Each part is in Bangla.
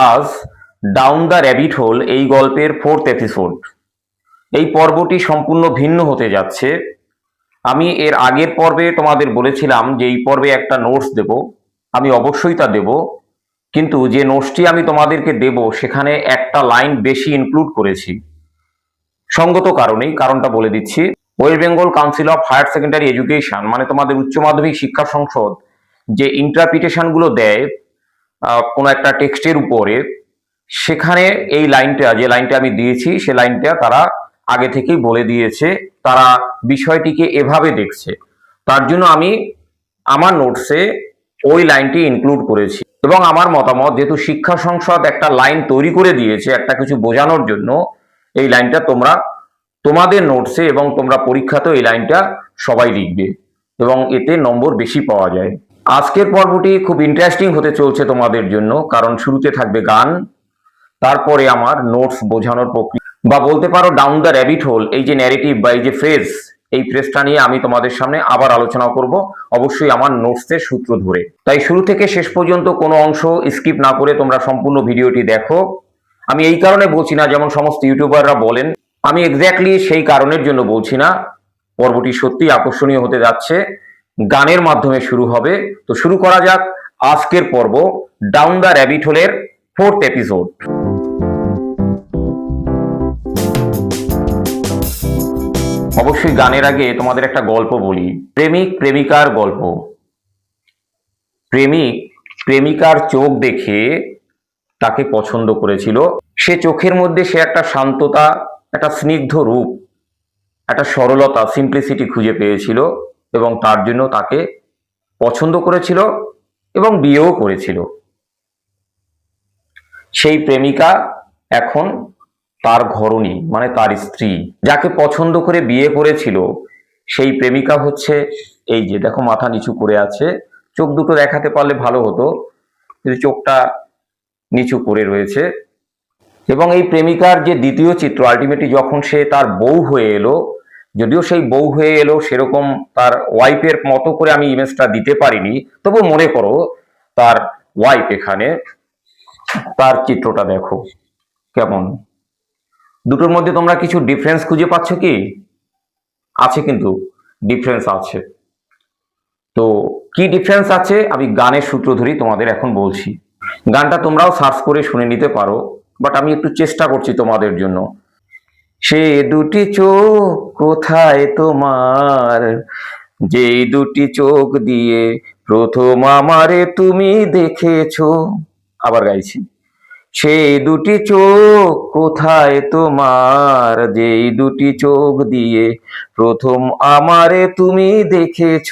আজ ডাউন দ্য র্যাবিট হোল এই গল্পের ফোর্থ এপিসোড এই পর্বটি সম্পূর্ণ ভিন্ন হতে যাচ্ছে। আমি এর আগের পর্বে তোমাদের বলেছিলাম যে এই পর্বে একটা নোটস দেব। আমি অবশ্যই তা দেব। কিন্তু যে নোটসটি আমি তোমাদেরকে দেব, সেখানে একটা লাইন বেশি ইনক্লুড করেছি। সঙ্গত কারণেই কারণটা বলে দিচ্ছি। West Bengal council of higher secondary education মানে তোমাদের উচ্চ মাধ্যমিক শিক্ষা সংসদ, যে ইন্টারপ্রিটেশনগুলো দেয় কোনো একটা টেক্সটের উপরে সেখানে এই লাইনটা, যে লাইনটা আমি দিয়েছি, সে লাইনটা তারা আগে থেকেই বলে দিয়েছে, তারা বিষয়টিকে এভাবে দেখছে। তার জন্য আমি আমার নোটসে ওই লাইনটি ইনক্লুড করেছি। এবং আমার মতামত, যেহেতু শিক্ষা সংসদ একটা লাইন তৈরি করে দিয়েছে, একটা কিছু বোঝানোর জন্য, এই লাইনটা তোমরা, তোমাদের নোটসে এবং তোমরা পরীক্ষাতেও এই লাইনটা সবাই লিখবে। এবং এতে নম্বর বেশি পাওয়া যায়। আজকের পর্বটি খুব ইন্টারেস্টিং হতে চলছে তোমাদের জন্য, কারণ শুরুতে থাকবে গান, তারপরে আমার নোটস বোঝানোর প্রক্রিয়া, বা বলতে পারো ডাউন দ্য র্যাবিট হোল এই যে ন্যারেটিভ বা এই যে ফ্রেজ এই ফ্রেজটা নিয়ে আমি তোমাদের সামনে আবার আলোচনা করব, অবশ্যই আমার নোটসের সূত্র ধরে। তাই শুরু থেকে শেষ পর্যন্ত কোনো অংশ স্কিপ না করে তোমরা সম্পূর্ণ ভিডিওটি দেখো। আমি এই কারণে বলছি না, যেমন সমস্ত ইউটিউবাররা বলেন, আমি এক্স্যাক্টলি সেই কারণের জন্য বলছি না, পর্বটি সত্যি আকর্ষণীয় হতে যাচ্ছে। গানের মাধ্যমে শুরু হবে। তো শুরু করা যাক আজকের পর্ব ডাউন দ্য র্যাবিট হোলের ফোর্থ এপিসোড অবশ্যই গানের আগে তোমাদের একটা গল্প বলি। প্রেমিক, প্রেমিকার গল্প। প্রেমিক, প্রেমিকার চোখ দেখে তাকে পছন্দ করেছিল। সে চোখের মধ্যে সে একটা শান্ততা, একটা স্নিগ্ধ রূপ, একটা সরলতা সিম্পলিসিটি খুঁজে পেয়েছিল। এবং তার জন্য তাকে পছন্দ করেছিল এবং বিয়েও করেছিল। সেই প্রেমিকা এখন তার ঘরণী মানে তার স্ত্রী, যাকে পছন্দ করে বিয়ে করেছিল, সেই প্রেমিকা হচ্ছে এই যে, দেখো মাথা নিচু করে আছে। চোখ দুটো দেখাতে পারলে ভালো হতো, কিন্তু চোখটা নিচু করে রয়েছে। এবং এই প্রেমিকার যে দ্বিতীয় চিত্র আলটিমেটলি যখন সে তার বউ হয়ে এলো যদিও সেই বউ হয়ে এলো, সেরকম তার ওয়াইফের মতো করে আমি ইমেজটা দিতে পারিনি। তবু মনে করো, তার ওয়াইফ এখানে, তার চিত্রটা দেখো, কেমন? দুটোর মধ্যে তোমরা কিছু ডিফারেন্স খুঁজে পাচ্ছ কি? আছে কিন্তু ডিফারেন্স আছে। তো কি ডিফারেন্স আছে? আমি গানের সূত্র ধরেই তোমাদের এখন বলছি। গানটা তোমরাও সার্চ করে শুনে নিতে পারো বাট আমি একটু চেষ্টা করছি তোমাদের জন্য। সে দুটি চোখ কোথায় তোমার? যেই দুটি চোখ দিয়ে প্রথম আমারে তুমি দেখেছ। আবার গাইছি। সেই দুটি চোখ কোথায় তোমার? যেই দুটি চোখ দিয়ে প্রথম আমারে তুমি দেখেছ।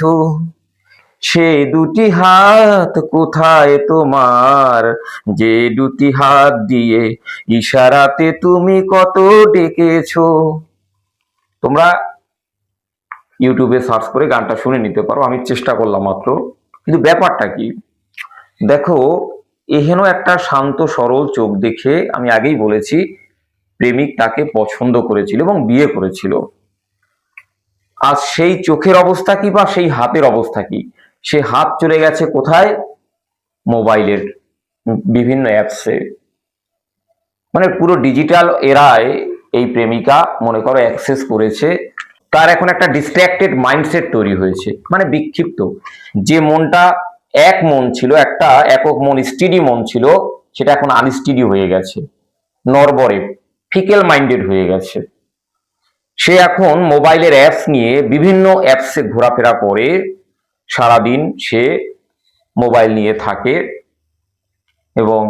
সেই দুটি হাত কোথায় তোমার? যে দুটি হাত দিয়ে ইশারাতে তুমি কত ডেকেছ? তোমরা ইউটিউবে সার্চ করে গানটা শুনে নিতে পারো, আমি চেষ্টা করলাম মাত্র। কিন্তু ব্যাপারটা কি? দেখো, এহেন একটা শান্ত, সরল চোখ দেখে আমি আগেই বলেছি, প্রেমিক তাকে পছন্দ করেছিল এবং বিয়ে করেছিল। আর সেই চোখের অবস্থা কি বা সেই হাতের অবস্থা কি? সে হাত চলে গেছে কোথায়? মোবাইলের বিভিন্ন অ্যাপসে মানে পুরো ডিজিটাল এরায় এই প্রেমিকা, মনে করো অ্যাক্সেস করেছে। তার এখন একটা ডিস্ট্র্যাক্টেড মাইন্ডসেট তৈরি হয়েছে। মানে বিক্ষিপ্ত। যে মনটা এক মন ছিল, একটা একক মন স্টিডি মন ছিল, সেটা এখন আনস্টিডি হয়ে গেছে। নরবরে ফিকেল মাইন্ডেড হয়ে গেছে। সে এখন মোবাইলের অ্যাপস নিয়ে বিভিন্ন অ্যাপসে ঘোরাফেরা করে। সারাদিন সে মোবাইল নিয়ে থাকে এবং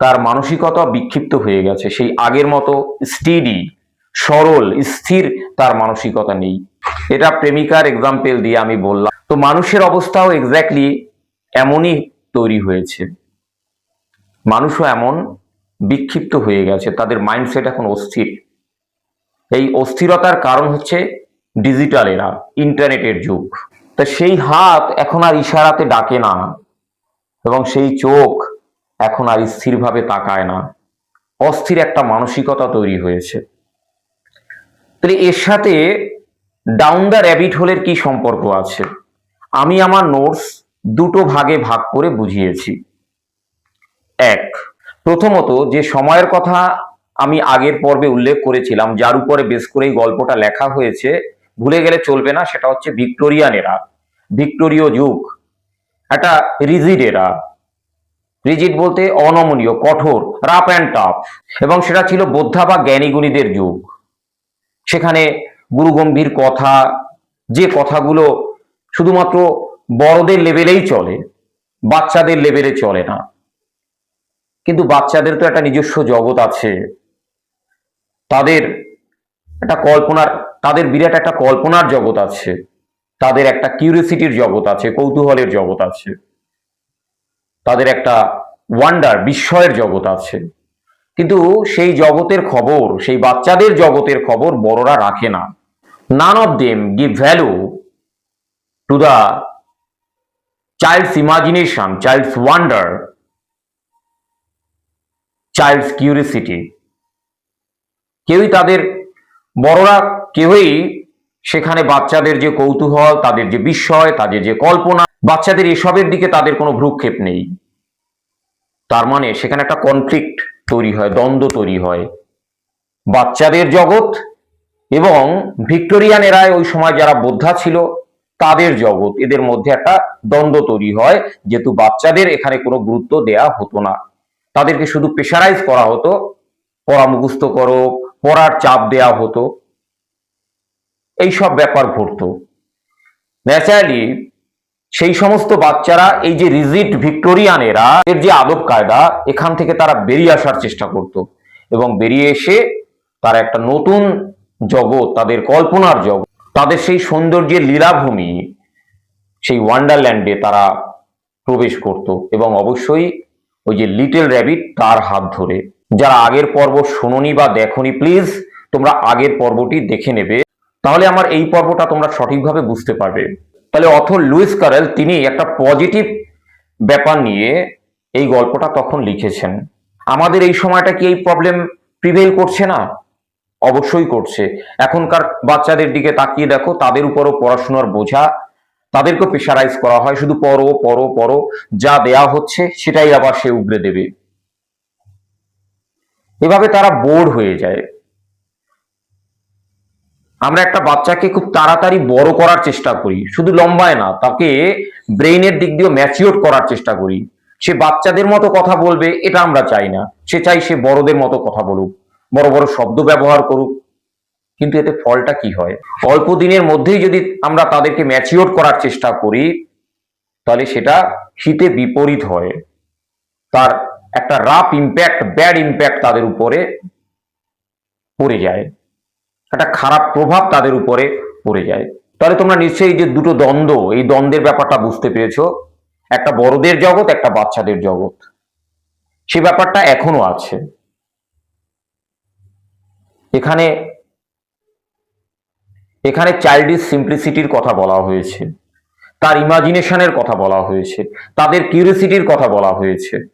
তার মানসিকতা বিক্ষিপ্ত হয়ে গেছে। সেই আগের মতো স্টিডি, সরল, স্থির তার মানসিকতা নেই। এটা প্রেমিকার এক্সাম্পল দিয়ে আমি বললাম। তো মানুষের অবস্থাও এক্স্যাক্টলি এমনই তৈরি হয়েছে। মানুষও এমন বিক্ষিপ্ত হয়ে গেছে। তাদের মাইন্ডসেট এখন অস্থির। এই অস্থিরতার কারণ হচ্ছে ডিজিটাল এরা ইন্টারনেটের যুগ। তা সেই হাত এখন আর ইশারাতে ডাকে না এবং সেই চোখ এখন আর স্থিরভাবে তাকায় না। অস্থির একটা মানসিকতা তৈরি হয়েছে। তাহলে এর সাথে ডাউন দ্য র্যাবিট হোলের কি সম্পর্ক আছে? আমি আমার নোটস দুটো ভাগে ভাগ করে বুঝিয়েছি। এক, প্রথমত যে সময়ের কথা আমি আগের পর্বে উল্লেখ করেছিলাম, যার উপরে বেশ করে এই গল্পটা লেখা হয়েছে ভুলে গেলে চলবে না, সেটা হচ্ছে ভিক্টোরিয়ান এরা ভিক্টোরীয় যুগ, একটা রিজিড এরা রিজিড বলতে অনমনীয়, কঠোর রাপ অ্যান্ড টাফ এবং সেটা ছিল বোদ্ধা বা জ্ঞানীগুণীদের যুগ। সেখানে গুরুগম্ভীর কথা, যে কথাগুলো শুধুমাত্র বড়দের লেভেলেই চলে, বাচ্চাদের লেভেলে চলে না। কিন্তু বাচ্চাদের তো একটা নিজস্ব জগৎ আছে। তাদের একটা কল্পনার তাদের বিরাট একটা কল্পনার জগৎ আছে। তাদের একটা কিউরিসিটির জগৎ আছে, কৌতূহলের জগৎ আছে। তাদের একটা ওয়ান্ডার বিস্ময়ের জগৎ আছে। কিন্তু সেই জগতের খবর, সেই বাচ্চাদের জগতের খবর বড়রা রাখে না। None of them give value to the child's imagination child's wonder child's curiosity কেউই তাদের বড়রা কেউই সেখানে বাচ্চাদের যে কৌতূহল, তাদের যে বিস্ময়, তাদের যে কল্পনা, বাচ্চাদের এসবের দিকে তাদের কোনো ভ্রুক্ষেপ নেই। তার মানে সেখানে একটা কনফ্লিক্ট তৈরি হয়, দ্বন্দ্ব তৈরি হয়। বাচ্চাদের জগৎ এবং ভিক্টোরিয়ান এরায় ওই সময় যারা বোদ্ধা ছিল, তাদের জগৎ। এদের মধ্যে একটা দ্বন্দ্ব তৈরি হয়, যেহেতু বাচ্চাদের এখানে কোনো গুরুত্ব দেয়া হতো না। তাদেরকে শুধু প্রেশারাইজ করা হতো পড়া মুখস্থ করো, পড়ার চাপ দেয়া হতো। এই সব ব্যাপার ঘটতো। ন্যাচারালি সেই সমস্ত বাচ্চারা, এই যে রিজিট ভিক্টোরিয়ানেরা এর যে আদব কায়দা, এখান থেকে তারা বেরিয়ে আসার চেষ্টা করত। এবং বেরিয়ে এসে তারা একটা নতুন জগৎ, তাদের কল্পনার জগৎ, তাদের সেই সৌন্দর্যের লীলাভূমি, সেই ওয়ান্ডারল্যান্ডে তারা প্রবেশ করত। এবং অবশ্যই ওই যে লিটল র্যাবিট, তার হাত ধরে। যারা আগের পর্ব শোনোনি বা দেখোনি, প্লিজ তোমরা আগের পর্বটি দেখে নেবে। তাহলে আমার এই পর্বটা তোমরা সঠিকভাবে বুঝতে পারবে। তাহলে অথর লুইস কারেল তিনি একটা পজিটিভ ব্যাপার নিয়ে এই গল্পটা তখন লিখেছেন। আমাদের এই সময়টা কি এই প্রবলেম প্রিভেল করছে না? অবশ্যই করছে। এখনকার বাচ্চাদের দিকে তাকিয়ে দেখো, তাদের উপরও পড়াশোনার বোঝা, তাদেরকে প্রেশারাইজ করা হয়, শুধু পড়ো পড়ো পড়ো, যা দেয়া হচ্ছে সেটাই আবার সে উগড়ে দেবে। এভাবে তারা বোর হয়ে যায়। আমরা একটা বাচ্চাকে খুব তাড়াতাড়ি বড় করার চেষ্টা করি, শুধু লম্বায় না, তাকে ব্রেইনের দিক দিয়েও ম্যাচিওর করার চেষ্টা করি। সে বাচ্চাদের মতো কথা বলবে, এটা আমরা চাই না। সে চাই সে বড়দের মতো কথা বলুক, বড় বড় শব্দ ব্যবহার করুক। কিন্তু এতে ফলটা কি হয়? অল্প দিনের মধ্যেই যদি আমরা তাদেরকে ম্যাচিওর করার চেষ্টা করি, তাহলে সেটা হিতে বিপরীত হয়। তার একটা রাফ ইম্প্যাক্ট ব্যাড ইম্প্যাক্ট তাদের উপরে পড়ে যায়। একটা খারাপ প্রভাব তাদের উপরে পড়ে যায়। তাহলে তোমরা নিশ্চয়ই যে দুটো দ্বন্দ্ব, এই দ্বন্দ্বের ব্যাপারটা বুঝতে পেরেছ। একটা বড়দের জগৎ, একটা বাচ্চাদের জগৎ। সে ব্যাপারটা এখনও আছে। এখানে এখানে চাইল্ডিস সিম্পলিসিটির কথা বলা হয়েছে। তার ইমাজিনেশনের কথা বলা হয়েছে। তাদের কিউরিসিটির কথা বলা হয়েছে।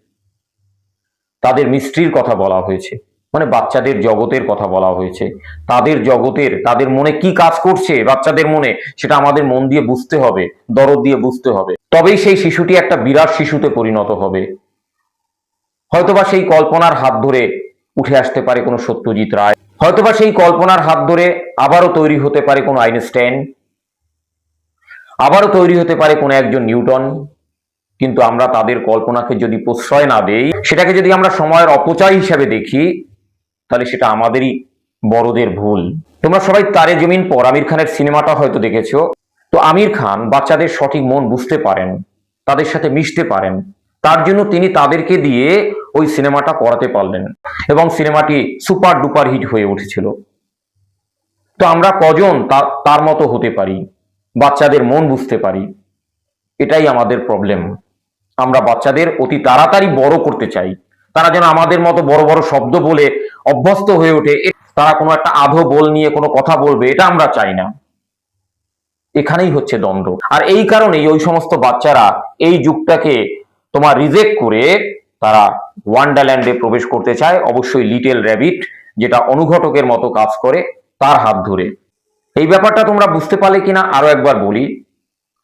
তাদের মিস্ট্রির কথা বলা হয়েছে। মানে বাচ্চাদের জগতের কথা বলা হয়েছে। তাদের জগতের, তাদের মনে কি কাজ করছে বাচ্চাদের মনে, সেটা আমাদের মন দিয়ে বুঝতে হবে, দরদ দিয়ে বুঝতে হবে। তবেই সেই শিশুটি একটা বিরাট শিশুতে পরিণত হবে। হয়তোবা সেই কল্পনার হাত ধরে উঠে আসতে পারে কোনো সত্যজিৎ রায়। হয়তোবা সেই কল্পনার হাত ধরে আবারও তৈরি হতে পারে কোনো আইনস্টাইন। আবারও তৈরি হতে পারে কোনো একজন নিউটন। কিন্তু আমরা তাদের কল্পনাকে যদি প্রশ্রয় না দেই, সেটাকে যদি আমরা সময়ের অপচয় হিসাবে দেখি তাহলে সেটা আমাদেরই বড়দের ভুল। তোমরা সবাই তারে জমিন পর আমির খানের সিনেমাটা হয়তো দেখেছ। তো আমির খান বাচ্চাদের সঠিক মন বুঝতে পারেন, তাদের সাথে মিশতে পারেন। তার জন্য তিনি তাদেরকে দিয়ে ওই সিনেমাটা করাতে পারলেন এবং সিনেমাটি সুপার ডুপার হিট হয়ে উঠেছিল। তো আমরা কজন তার মতো হতে পারি, বাচ্চাদের মন বুঝতে পারি? এটাই আমাদের প্রবলেম আমরা বাচ্চাদের অতি তাড়াতাড়ি বড় করতে চাই। তারা যেন আমাদের মতো বড় বড় শব্দ বলে অভ্যস্ত হয়ে ওঠে। তারা কোনো একটা আধো বল নিয়ে কোনো কথা বলবে, এটা আমরা চাই না। এখানেই হচ্ছে দ্বন্দ্ব। আর এই কারণেই ওই সমস্ত বাচ্চারা এই যুগটাকে তোমার রিজেক্ট করে তারা ওয়ান্ডারল্যান্ডে প্রবেশ করতে চায়। অবশ্যই লিটেল র্যাবিট, যেটা অনুঘটকের মতো কাজ করে, তার হাত ধরে। এই ব্যাপারটা তোমরা বুঝতে পারলে কিনা আরও একবার বলি।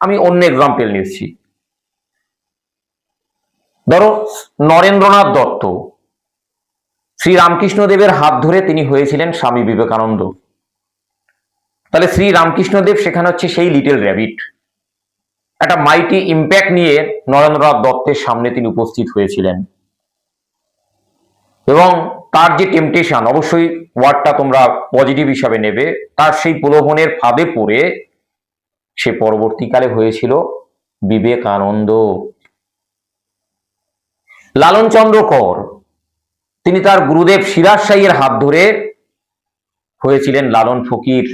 আমি অন্য এক্সাম্পল নিচ্ছি ধরো নরেন্দ্রনাথ দত্ত শ্রী রামকৃষ্ণদেবের হাত ধরে তিনি হয়েছিলেন স্বামী বিবেকানন্দ। তাহলে শ্রী রামকৃষ্ণদেব সেখানে হচ্ছে সেই লিটল র্যাবিট একটা মাইটি ইম্প্যাক্ট নিয়ে নরেন্দ্রনাথ দত্তের সামনে তিনি উপস্থিত হয়েছিলেন। এবং তার যে টেম্পটেশন অবশ্যই ওয়ার্ডটা তোমরা পজিটিভ হিসাবে নেবে, তার সেই প্রলোভনের ফাঁদে পড়ে সে পরবর্তীকালে হয়েছিল বিবেকানন্দ। লালন চন্দ্র কর। তিনি তার গুরুদেব সিরাজ সাইয়ের হাত ধরে হয়েছিলেন লালন ফকির।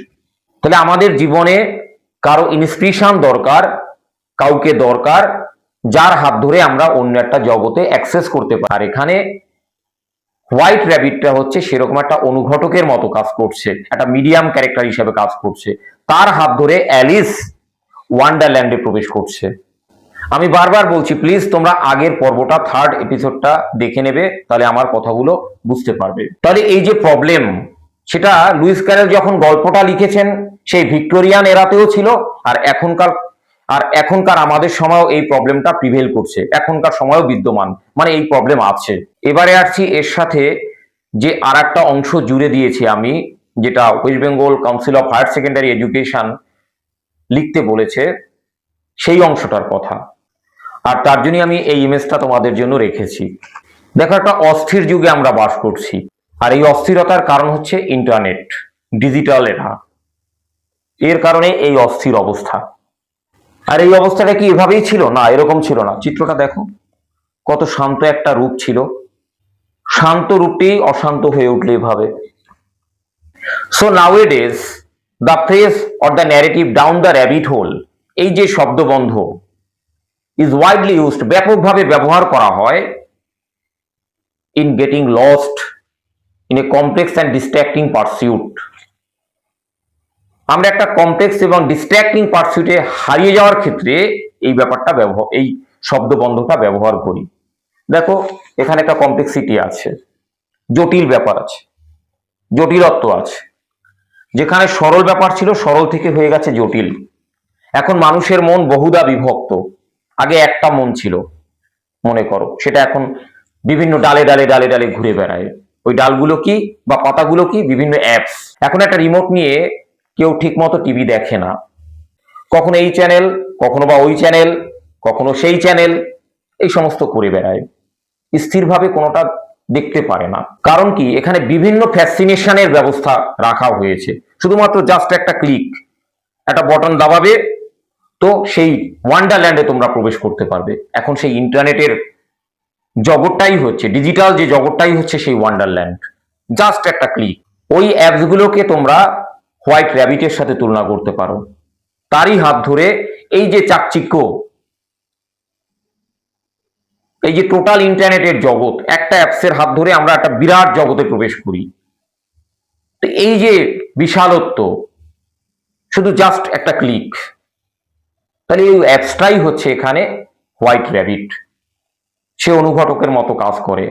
তাহলে আমাদের জীবনে কারও ইন্সপিরেশন দরকার, কাউকে দরকার, যার হাত ধরে আমরা অন্য একটা জগতে অ্যাক্সেস করতে পারি। এখানে হোয়াইট র্যাবিটটা হচ্ছে সেরকম একটা অনুঘটকের মতো কাজ করছে, একটা মিডিয়াম ক্যারেক্টার হিসেবে কাজ করছে। তার হাত ধরে অ্যালিস ওয়ান্ডারল্যান্ডে প্রবেশ করছে। আমি বারবার বলছি প্লিজ তোমরা আগের পর্বটা থার্ড এপিসোডটা দেখে নেবে, তাহলে আমার কথাগুলো বুঝতে পারবে। তাহলে এই যে প্রবলেম সেটা লুইস ক্যারেল যখন গল্পটা লিখেছেন, সেই ভিক্টোরিয়ান এরাতেও ছিল, আর এখনকার আর এখনকার আমাদের সময়ও এই প্রবলেমটা প্রিভেল করছে। এখনকার সময়ও বিদ্যমান মানে এই প্রবলেম আছে। এবারে আসছি এর সাথে যে আর একটা অংশ জুড়ে দিয়েছি আমি, যেটা West Bengal council of higher secondary education লিখতে বলেছে, সেই অংশটার কথা। আর তার জন্য আমি এই ইমেজটা তোমাদের জন্য রেখেছি। দেখো, একটা অস্থির যুগে আমরা বাস করছি। আর এই অস্থিরতার কারণ হচ্ছে ইন্টারনেট ডিজিটাল এরা এর কারণে এই অস্থির অবস্থা। আর এই অবস্থাটা কি এভাবেই ছিল? না, এরকম ছিল না। চিত্রটা দেখো, কত শান্ত একটা রূপ ছিল। শান্ত রূপটি অশান্ত হয়ে উঠলে এভাবে। So nowadays the phrase or the narrative down the rabbit hole এই যে শব্দবন্ধ ইজ ওয়াইডলি ইউজড ব্যাপকভাবে ব্যবহার করা হয় in getting lost in a complex and distracting pursuit আমরা একটা কমপ্লেক্স এবং ডিস্ট্র্যাক্টিং পারসিউটে হারিয়ে যাওয়ার ক্ষেত্রে এই ব্যাপারটা ব্যবহার, এই শব্দবন্ধটা ব্যবহার করি। দেখো, এখানে একটা কমপ্লেক্সিটি আছে, জটিল ব্যাপার আছে, জটিলত্ব আছে। যেখানে সরল ব্যাপার ছিল, সরল থেকে হয়ে গেছে জটিল। এখন মানুষের মন বহুদা বিভক্ত। আগে একটা মন ছিল, মনে করো। সেটা এখন বিভিন্ন ডালে ডালে ডালে ডালে ঘুরে বেড়ায়। ওই ডালগুলো কি বা পাতাগুলো কি? বিভিন্ন অ্যাপস এখন একটা রিমোট নিয়ে কেউ ঠিক মতো টিভি দেখে না। কখনো এই চ্যানেল কখনো বা ওই চ্যানেল কখনো সেই চ্যানেল এই সমস্ত করে বেড়ায়। স্থিরভাবে কোনোটা দেখতে পারে না। কারণ কি? এখানে বিভিন্ন ফ্যাসিনেশনের ব্যবস্থা রাখা হয়েছে। শুধুমাত্র জাস্ট একটা ক্লিক একটা বটন দাবাবে তো সেই ওয়ান্ডারল্যান্ডে তোমরা প্রবেশ করতে পারবে। এখন সেই ইন্টারনেটের জগৎটাই হচ্ছে ডিজিটাল যে জগৎটাই হচ্ছে সেই ওয়ান্ডারল্যান্ড জাস্ট একটা ক্লিক ওই অ্যাপসগুলোকে তোমরা হোয়াইট র্যাবিটের সাথে তুলনা করতে পারো। তারই হাত ধরে এই যে চাকচিক্য, এই যে টোটাল ইন্টারনেটের জগৎ, একটা অ্যাপসের হাত ধরে আমরা একটা বিরাট জগতে প্রবেশ করি। তো এই যে বিশালত্ব, শুধু জাস্ট একটা ক্লিক তাহলে এই অ্যাপসটাই হচ্ছে এখানে হোয়াইট র্যাবিট। সে অনুঘটকের মতো কাজ করে।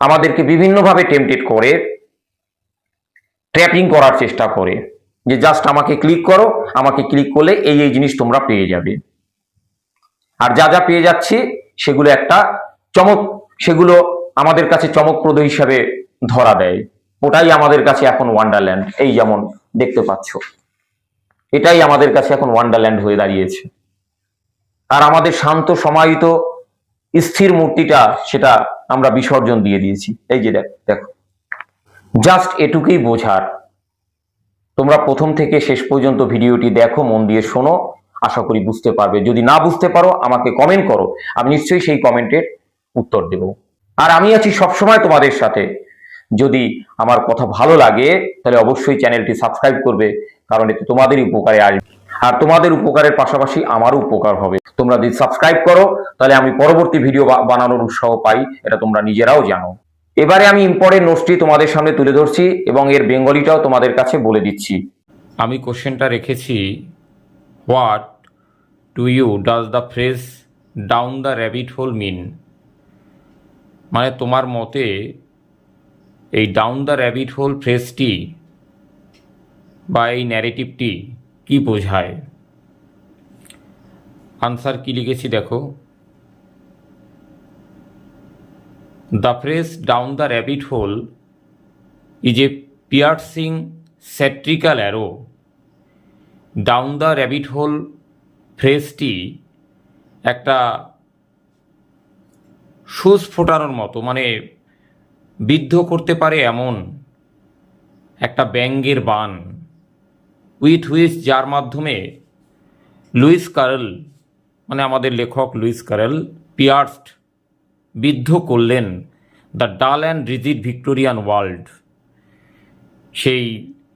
আমাদেরকে বিভিন্নভাবে টেম্পটেড করে ট্র্যাপিং করার চেষ্টা করে যে জাস্ট আমাকে ক্লিক করো, আমাকে ক্লিক করলে এই এই জিনিস তোমরা পেয়ে যাবে। আর যা যা পেয়ে যাচ্ছি, সেগুলো একটা চমক, সেগুলো আমাদের কাছে চমকপ্রদ হিসাবে ধরা দেয়। ওটাই আমাদের কাছে এখন ওয়ান্ডারল্যান্ড এই যেমন দেখতে পাচ্ছ। এটাই আমাদের কাছে এখন ওয়ান্ডারল্যান্ড হয়ে দাঁড়িয়েছে। আর আমাদের শান্ত, সমাহিত, স্থির মূর্তিটা সেটা আমরা বিসর্জন দিয়ে দিয়েছি। এই যে দেখ জাস্ট এটুকুই বোঝার। তোমরা প্রথম থেকে শেষ পর্যন্ত ভিডিওটি দেখো, মন দিয়ে শোনো, আশা করি বুঝতে পারবে। যদি না বুঝতে পারো, আমাকে কমেন্ট করো। আমি নিশ্চয়ই সেই কমেন্টের উত্তর দেব। আর আমি আছি সবসময় তোমাদের সাথে। যদি আমার কথা ভালো লাগে, তাহলে অবশ্যই চ্যানেলটি সাবস্ক্রাইব করবে, কারণ এতে তোমাদেরই উপকারে আসবে। আর তোমাদের উপকারের পাশাপাশি আমারও উপকার হবে। তোমরা যদি সাবস্ক্রাইব করো, তাহলে আমি পরবর্তী ভিডিও বানানোর উৎসাহ পাই, এটা তোমরা নিজেরাও জানো। এবারে আমি ইম্পর্টেন্ট নোটসটি তোমাদের সামনে তুলে ধরছি, এবং এর বেঙ্গলিটাও তোমাদের কাছে বলে দিচ্ছি। আমি কোশ্চেনটা রেখেছি, what to you, does the phrase down the rabbit hole mean? মানে তোমার মতে এই ডাউন দ্য র্যাবিট হোল ফ্রেজটি বা এই ন্যারেটিভটি কি বোঝায় আনসার কি লিখেছি দেখো দ্য phrase ডাউন দ্য rabbit hole is a piercing satirical arrow. Down the rabbit hole ফ্রেজটি একটা সুচ ফোটানোর মতো মানে বিদ্ধ করতে পারে এমন একটা ব্যঙ্গের বান, উইথ হুইচ যার মাধ্যমে লুইস কারেল মানে আমাদের লেখক লুইস কারেল পিয়ার্সড বিদ্ধ করলেন দ্য ডাল অ্যান্ড রিজিড ভিক্টোরিয়ান ওয়ার্ল্ড। সেই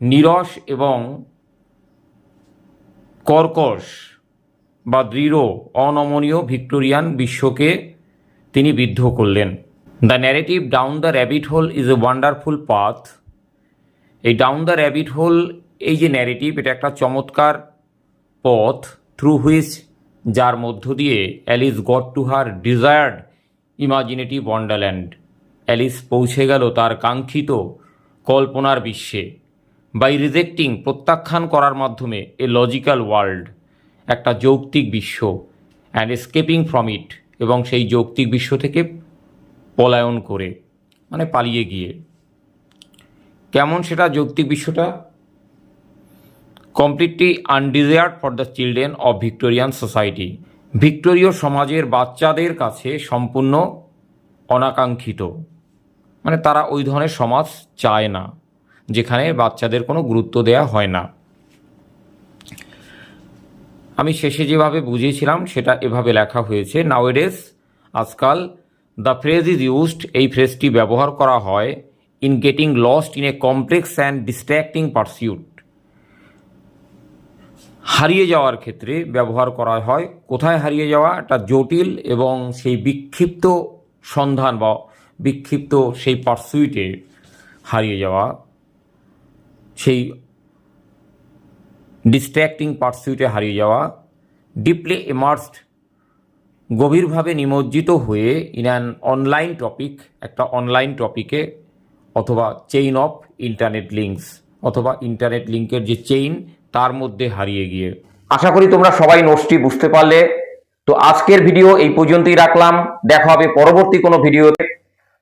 নিরস এবং কর্কশ বা দৃঢ়, অনমনীয় ভিক্টোরিয়ান বিশ্বকে তিনি বিদ্ধ করলেন। The narrative down the rabbit hole is a wonderful path এই ডাউন দ্য র্যাবিট হোল এই যে ন্যারেটিভ এটা একটা চমৎকার পথ থ্রু হুইচ যার মধ্য দিয়ে Alice got to her desired imaginative wonderland Alice পৌঁছে গেল তার কাঙ্ক্ষিত কল্পনার বিশ্বে বাই রিজেক্টিং প্রত্যাখ্যান করার মাধ্যমে এ লজিক্যাল ওয়ার্ল্ড একটা যৌক্তিক বিশ্ব অ্যান্ড এস্কেপিং ফ্রম ইট এবং সেই যৌক্তিক বিশ্ব থেকে পলায়ন করে মানে পালিয়ে গিয়ে। কেমন সেটা যৌক্তিক বিশ্বটা completely undesired for the children of Victorian society ভিক্টোরীয় সমাজের বাচ্চাদের কাছে সম্পূর্ণ অনাকাঙ্ক্ষিত। মানে তারা ওই ধরনের সমাজ চায় না, যেখানে বাচ্চাদের কোনো গুরুত্ব দেওয়া হয় না। আমি শেষে যেভাবে বুঝিয়েছিলাম, সেটা এভাবে লেখা হয়েছে। নাওয়েডেস আজকাল দ্য ফ্রেজ ইজ ইউজড এই ফ্রেজটি ব্যবহার করা হয় in getting lost in a complex and distracting pursuit হারিয়ে যাওয়ার ক্ষেত্রে ব্যবহার করা হয়, কোথায় হারিয়ে যাওয়া? একটা জটিল এবং সেই বিক্ষিপ্ত সন্ধান বা বিক্ষিপ্ত সেই পারসুইটে হারিয়ে যাওয়া, সেই ডিস্ট্র্যাক্টিং পারসুইটে হারিয়ে যাওয়া ডিপলি ইমার্সড গভীরভাবে নিমজ্জিত হয়ে ইন অ্যান অনলাইন টপিক একটা অনলাইন টপিকে অথবা চেইন অফ ইন্টারনেট লিঙ্কস অথবা ইন্টারনেট লিঙ্কের যে চেইন তার মধ্যে হারিয়ে গিয়ে। আশা করি তোমরা সবাই নোটসটি বুঝতে পারলে। তো আজকের ভিডিও এই পর্যন্তই রাখলাম। দেখা হবে পরবর্তী কোনো ভিডিওতে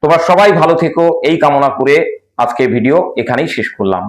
তোমরা সবাই ভালো থেকো। এই কামনা করে আজকের ভিডিও এখানেই শেষ করলাম।